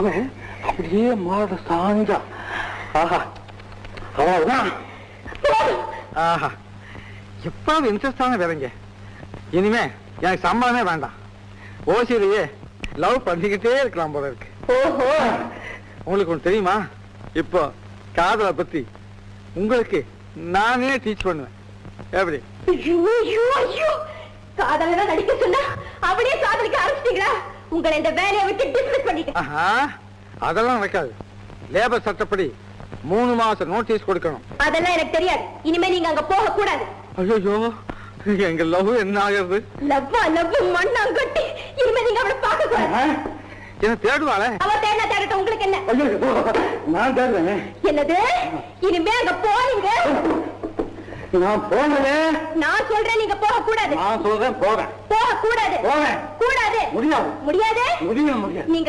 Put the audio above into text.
அவன் அப்படியே மாட சாஞ்சான் ஆஹா. அவ்வளவுதான். ஆஹா. எப்பாவது இன்ட்ரெஸ்டான வேலைங்க. இனிமே எனக்கு சம்பளமே வேண்டாம். ஓசியிலேயே லவ் பண்ணிக்கிட்டே இருக்கலாம் போல இருக்கு. ஓஹோ. உங்களுக்கு ஒன்று தெரியுமா? இப்போ காதலை பத்தி உங்களுக்கு நானே டீச் பண்ணுவேன். எப்படி? காதலனா நடிக்க சொன்னா அவளே காதலிக்க ஆரம்பிச்சிட்டீங்களா உங்களை இந்த வேலையை விட்டு டிஸ்மிஸ் பண்ணிட்டேன். அதெல்லாம் நடக்காது. லேபர் சட்டப்படி மூணு மாசம் நோட்டீஸ் கொடுக்கணும். அதெல்லாம் எனக்கு தெரியாது. இனிமே நீங்க அங்க போக கூடாது ஐயோ எங்க லவ் என்ன ஆகுறது லவ்வா லவ் மண்ணாங்கட்டி இனிமே நீங்க அவளை பார்க்க கூடாது என்ன தேடுவாளே? அவ தேடினா தேடட்டும். உங்களுக்கு என்ன? நான் தேடுறேன். என்னது? இனிமே அங்க போறீங்க? நான் போனேன் நான் சொல்றேன் நீங்க போக கூடாது நான் சொல்றேன் போறேன் போக கூடாது போவேன். கூடாது முடியாது. முடியாது? முடியும் முடியாது. நீங்க